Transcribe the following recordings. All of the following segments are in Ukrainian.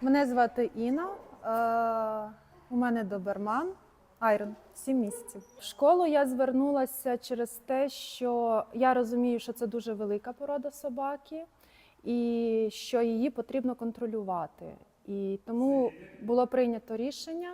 Мене звати Інна. Е, у мене доберман Айрон, 7 місяців. В школу я звернулася через те, що я розумію, що це дуже велика порода собаки, і що її потрібно контролювати. І тому було прийнято рішення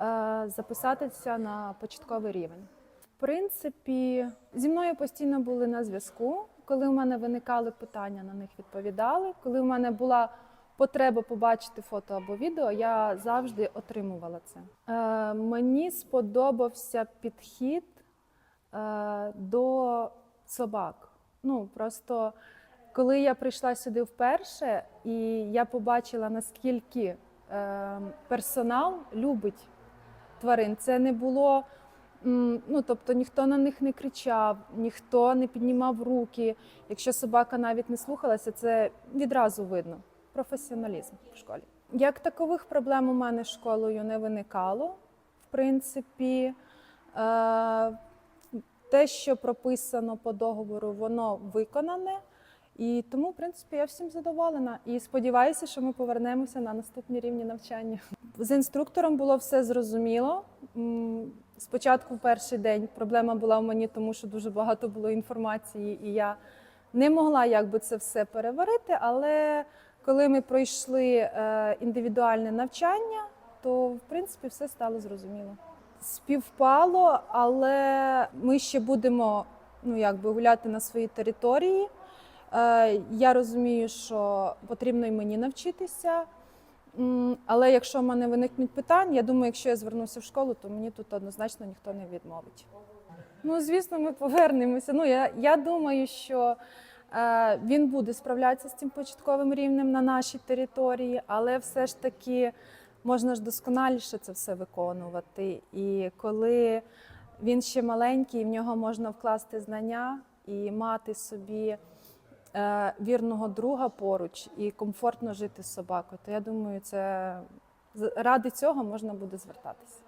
е, записатися на початковий рівень. В принципі, зі мною постійно були на зв'язку. Коли у мене виникали питання, на них відповідали. Коли у мене була потреба побачити фото або відео, я завжди отримувала це. Е, мені сподобався підхід е, до собак. Ну просто коли я прийшла сюди вперше, і я побачила наскільки е, персонал любить тварин, це не було. Ну, тобто ніхто на них не кричав, ніхто не піднімав руки. Якщо собака навіть не слухалася, це відразу видно. Професіоналізм в школі. Як такових проблем у мене з школою не виникало. В принципі, е, те, що прописано по договору, воно виконане. І тому, в принципі, я всім задоволена. І сподіваюся, що ми повернемося на наступні рівні навчання. З інструктором було все зрозуміло. Спочатку, в перший день, проблема була в мені, тому що дуже багато було інформації, і я не могла якби це все переварити. Але коли ми пройшли е, індивідуальне навчання, то в принципі все стало зрозуміло. Співпало, але ми ще будемо ну, якби гуляти на своїй території. Е, Я розумію, що потрібно і мені навчитися. Але якщо в мене виникнуть питання, я думаю, якщо я звернуся в школу, то мені тут однозначно ніхто не відмовить. Ну, звісно, ми повернемося. Ну, я, я думаю, що він буде справлятися з цим початковим рівнем на нашій території, але все ж таки можна ж досконаліше це все виконувати. І коли він ще маленький, в нього можна вкласти знання і мати собі е, вірного друга поруч і комфортно жити з собакою, то я думаю, це ради цього можна буде звертатися.